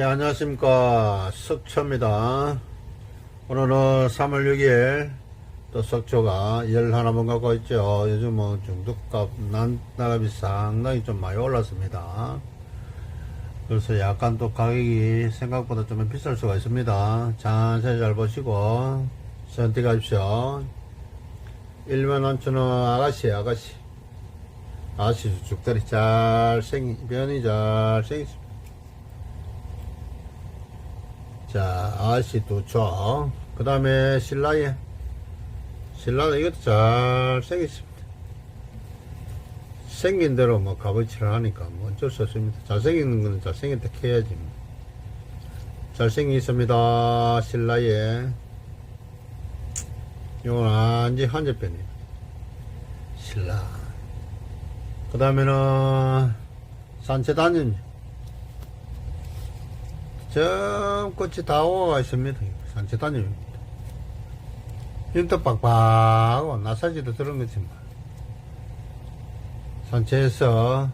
네, 안녕하십니까. 석초입니다. 오늘은 3월 6일 또 석초가 열 하나만 갖고 있죠. 요즘은 중독값 난나갑이 상당히 좀 많이 올랐습니다. 그래서 약간 또 가격이 생각보다 좀 비쌀 수가 있습니다. 자세히 잘 보시고 선택하십시오. 1만 원천원 아가씨 아가씨. 아가씨 죽다리 잘 생기 변이 잘 생겼습니다 자, 아씨 두 쪽. 그 다음에 신라에. 신라는 이것도 잘 생겼습니다. 생긴 대로 뭐 값어치를 하니까 뭐 어쩔 수 없습니다. 잘생긴 거는 잘생겼다 해야지. 뭐. 잘생긴 있습니다. 신라에. 이건 완전 한접변이에요. 신라. 그 다음에는 산채 단연. 저 꽃이 다 오가 있습니다. 산채 단연입니다. 윤도 빡빡하고 나사지도 들은 거지만 산채에서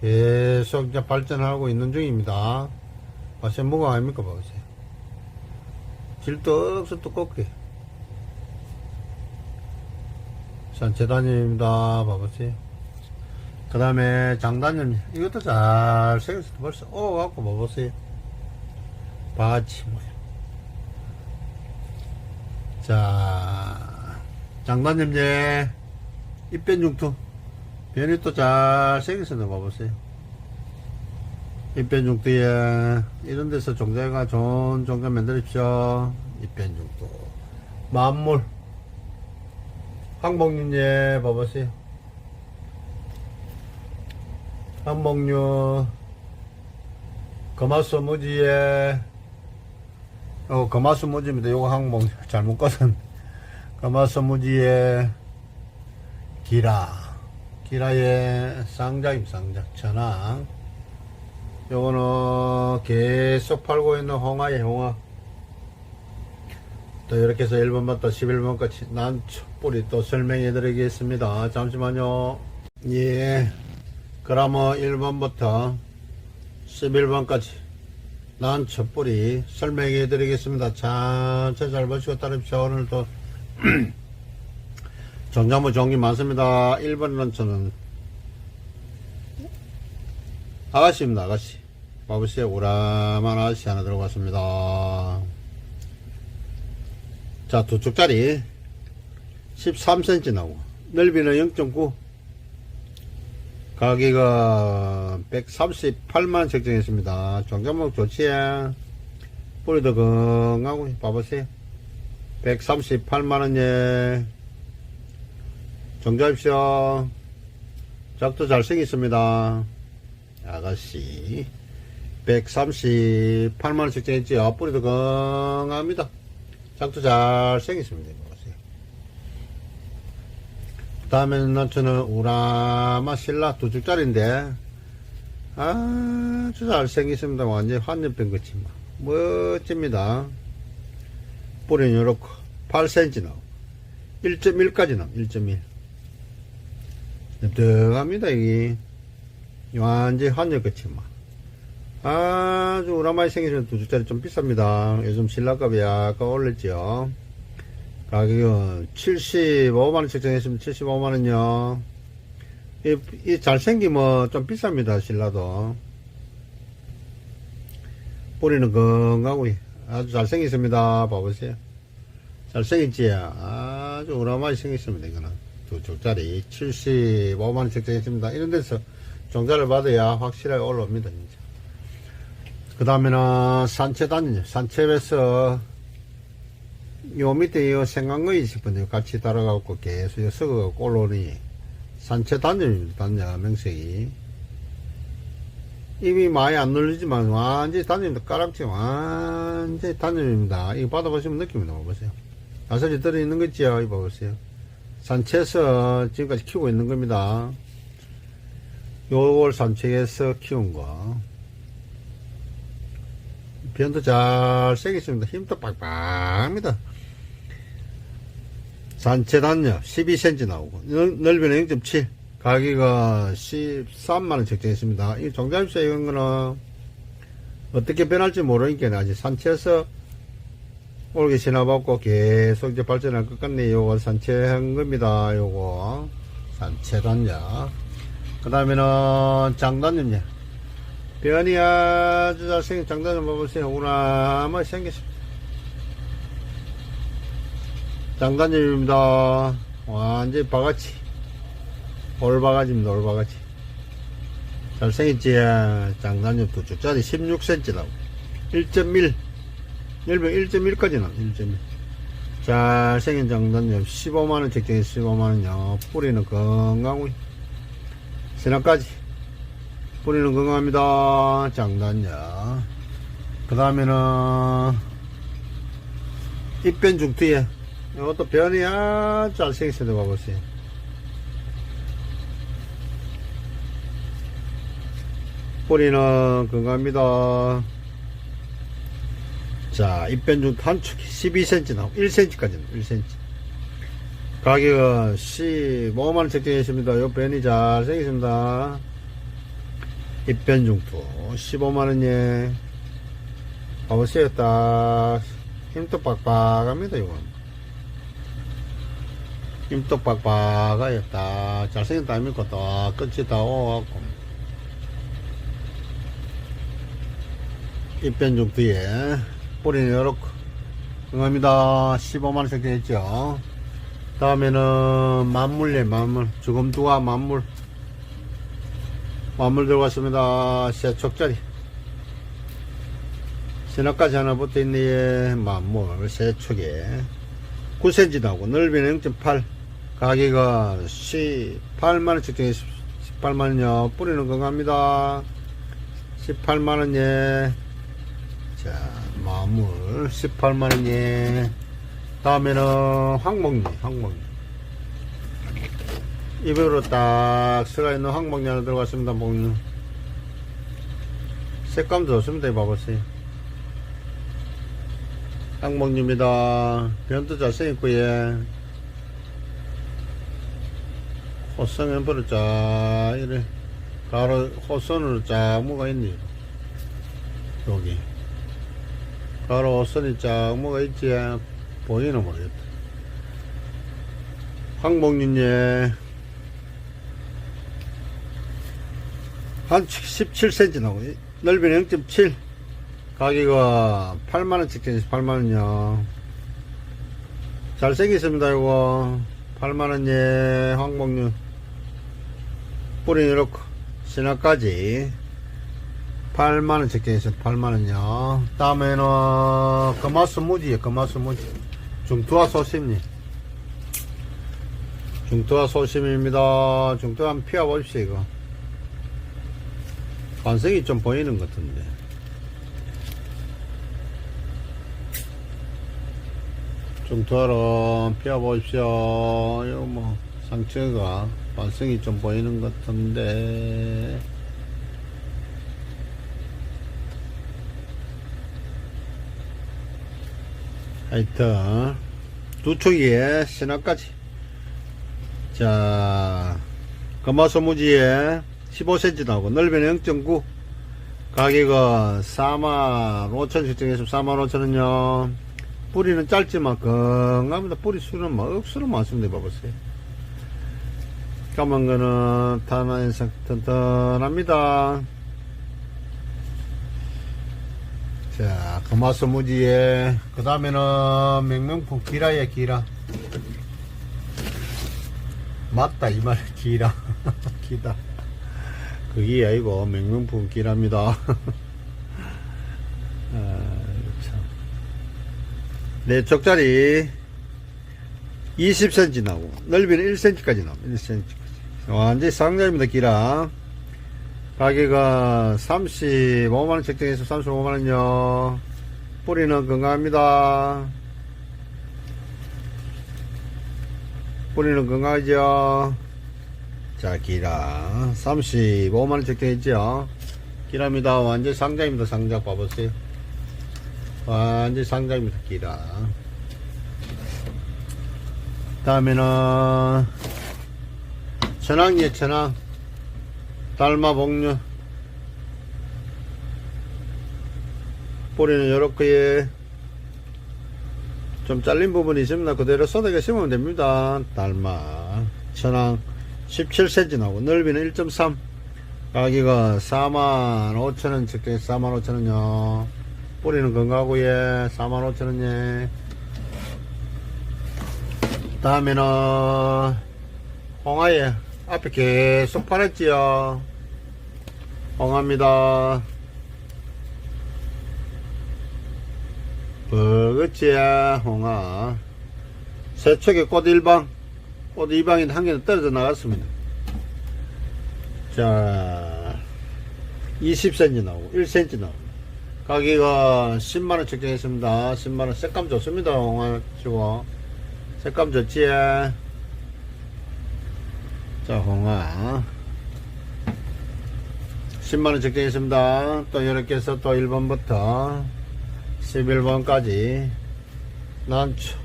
계속 발전하고 있는 중입니다. 맛이 뭐가 아닙니까 보세요. 질도 없어 두껍게 산채 단연입니다. 봐보세요. 그 다음에 장단연 이것도 잘 생겼어 벌써 오갖고 봐보세요. 바지 모양. 자, 장단점제 입변중투 변이 또 잘 생겼었나 봐보세요. 입변중투에 이런 데서 종자가 좋은 종자 만들십시오. 입변중투 만물 항복륜제 봐보세요. 항복륜 거마소 무지에 어, 거마수 무지입니다. 요거 항목 잘못 꺼선 거마수 무지의 기라 기라의 쌍작임 쌍작 천왕 요거는 계속 팔고 있는 홍화의 홍화 또 이렇게 해서 1번부터 11번까지 난 촛불이 또 설명해 드리겠습니다. 잠시만요. 예. 그러면 1번부터 11번까지 난 촛불이 설명해 드리겠습니다. 천천히 잘 보시고 따르십시오. 오늘 또 정자무 종이 많습니다. 1번 런처는 아가씨입니다. 아가씨. 봐보세요. 우람한 아가씨 하나 들어갔습니다. 자, 두 쪽짜리 13cm 나오고 넓이는 0.9 가격가 138만원 책정했습니다. 종자목 좋지? 뿌리도 건강하고, 봐보세요. 138만원에 정자입시오. 작도 잘생겼습니다. 아가씨. 138만원 책정했지요. 뿌리도 건강합니다. 작도 잘생겼습니다. 다음에는 난처는 우라마 신라 두 줄짜리인데 아주 잘생겼습니다. 완전 환엽병 같이. 막 멋집니다. 뿌리는 요렇고 8cm 나오고 1.1까지 나오고 1.1 뜨겁니다 이게. 완전 같이. 막 아주 우라마에 생기는 두 줄짜리 좀 비쌉니다. 요즘 신라값이 약간 올렸죠 가격은 75만원 책정했으면 75만원요. 이, 이 잘생기면 좀 비쌉니다, 신라도. 뿌리는 건강하고 아주 잘생겼습니다. 봐보세요. 잘생겼지? 아주 우라마이 생겼습니다, 이거는. 두 쪽짜리 75만원 책정했습니다. 이런 데서 종자를 받아야 확실하게 올라옵니다. 그 다음에는 산채 다니죠. 산채에서 요 밑에 요 생강거이 싶은데 같이 달아갖고 계속 썩어갖고 올라오니 산채 단점입니다. 단자 명색이. 입이 많이 안 눌리지만 완전히 단점입니다. 까락지 완전히 단점입니다. 이거 받아보시면 느낌이 나와보세요. 나설이 들어있는 거 있지요? 이거 봐보세요. 산채에서 지금까지 키우고 있는 겁니다. 요걸 산채에서 키운 거. 변도 잘 세겠습니다. 힘도 빡빡합니다. 산채 단요 12cm 나오고 넓이는 0.7 가격이 13만원 책정했습니다 이 종자입세 이건 거는 어떻게 변할지 모르니까 아직 산채에서 올게 신화받고 계속 이제 발전할 것 같네. 요거 산채한 겁니다. 요거 산채단냐. 그 다음에는 장단염냐. 변이 아주 잘생긴 장단염 봐보세요. 우나마 생겼습니다. 장단염입니다. 완전히 바가지. 올바가지입니다. 올바가지. 잘생겼지? 장단염 두 줄짜리 16cm 나오고. 1.1. 열병 1.1까지 나와 1.1 잘생긴 장단엽 15만원 적정해 15만원요 뿌리는 건강하고 신화까지 뿌리는 건강합니다 장단엽 그 다음에는 입변 중투에 이것도 변이 아주 잘생겼어요 봐보세요 뿌리는 건강합니다 자, 입변중 한축이 12cm 나오고 1cm까지 나오고 1cm. 가격은 15만원 책정했습니다. 요 변이 잘 생겼습니다. 입변중투 15만원에 봐보세요. 딱 힘도 빡빡합니다. 이건 힘도 빡빡해요. 딱 잘생겼다 아닙니까? 딱 끝이 다 오갖고. 입변중투에 뿌리는 요렇게 응합니다. 15만원 책정했죠. 다음에는 만물래 만물. 주검두와 만물. 만물 들어갔습니다. 세촉짜리. 신화까지 하나 붙어있네 만물. 세촉에 9cm 나오고 넓이는 0.8 가격은 18만원 책정했 18만원요 뿌리는 건강합니다 18만원에 자, 마물 18만원에 다음에는 황목리, 황목리. 입으로 딱 쓰가 있는 황목리 하나 들어갔습니다, 목류. 색감도 좋습니다, 봐보세요. 황목리입니다. 변도 잘생겼고요. 호성 앰플을 쫙, 이래. 가로 호선으로 쫙 뭐가 있네요. 여기. 바로 선이 쫙 뭐가 있지 보이나 모르겠다 황목린예 한 17cm 나오고 넓이는 0.7 가격은 8만원 직전에서 8만원이요 잘생겼습니다 이거 8만원 예 황목륜 뿌리 이렇게 신화까지 8만원 적정해서 8만원요. 다음에는 금화수 무지에 금화수 무지. 중투화 소심리. 중투화 소심입니다. 중투화 한번 피워보십시오, 이거. 관성이 좀 보이는 것 같은데. 중투화로 피워보십시오. 이거 뭐, 상처가 관성이 좀 보이는 것 같은데. 하여튼 두 축에 신화까지 자 금화소무지에 15cm 나오고 넓이는 0.9 가격은 4만 5천 실정해서 4만 5천원요 뿌리는 짧지만 건강합니다 뿌리 수는 막 억수로 많습니다 봐보세요 까만 거는 탄화인상 튼튼합니다 자, 금화소 무지에, 그 다음에는 맹명품 기라에 기라. 맞다, 이 말, 기라. 기다. 그게 아니고, 맹명품 기랍니다. 아, 참. 네, 적자리 20cm 나오고, 넓이는 1cm까지 나옵니다. 1cm까지. 완전히 상자입니다, 기라. 가격은 35만원 책정해서 35만원요. 뿌리는 건강합니다. 뿌리는 건강하죠. 자 기라. 35만원 책정했죠. 기라입니다. 완전 상자입니다. 상자 봐보세요 완전 상자입니다. 기라 다음에는 천왕이에 천왕. 달마 복류. 뿌리는 요렇게 좀 잘린 부분이 있습니다. 그대로 쏟아게 심으면 됩니다. 달마 천왕 17cm 나오고 넓이는 1.3 가격은 45,000원 적게 45,000원요 뿌리는 건가고에 45,000원에 다음에는 홍화에 앞에 계속 팔았지요. 홍화입니다. 버그치야 홍화 세척의 꽃 1방 꽃 2방인데 한 개는 떨어져 나갔습니다. 자 20cm 나오고 1cm 나오고 가격은 10만원 책정했습니다. 10만원 색감 좋습니다 홍화 치고 색감 좋지? 자 홍화 10만원 책정했습니다. 또 이렇게 해서 또 1번부터 11번까지 난초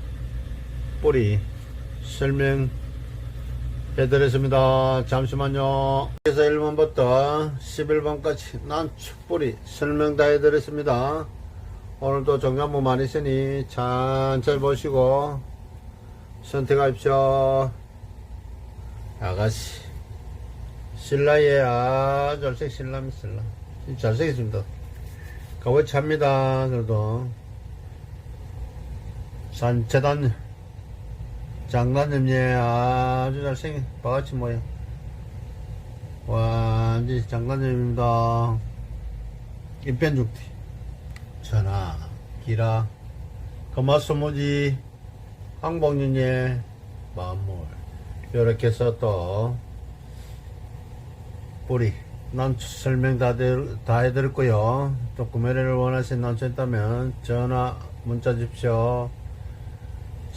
뿌리 설명 해드렸습니다. 잠시만요. 그래서 1번부터 11번까지 난초 뿌리 설명 다 해드렸습니다. 오늘도 정답부 많이 있으니 천천히 보시고 선택하십시오. 아가씨 신라예 아주 잘생 신라입니다 신라 잘생겼습니다. 그거 찹니다. 그래도 산재단 장관님 예 아주 잘생긴 바가지 모양 완전 장관님입니다. 입변죽티 전화 기라 금화소무지 항복윤예 만물 이렇게 해서 또 뿌리 난초 설명 다, 들- 다 해드렸고요. 또 구매를 원하시는 난초 있다면 전화 문자 주십시오.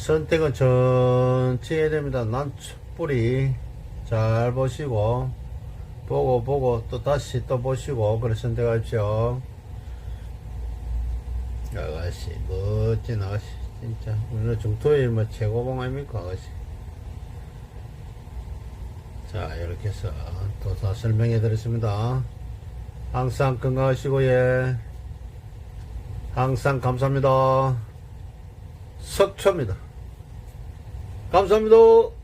선택은 전체 해야 됩니다. 난초 뿌리 잘 보시고 보고 보고 또 다시 또 보시고 그래 선택하십시오. 아가씨 멋진 아가씨 진짜 오늘 중토일 뭐 최고봉 아닙니까 아가씨. 자 이렇게 해서 또 다 설명해 드렸습니다 항상 건강하시고 예 항상 감사합니다 석초입니다 감사합니다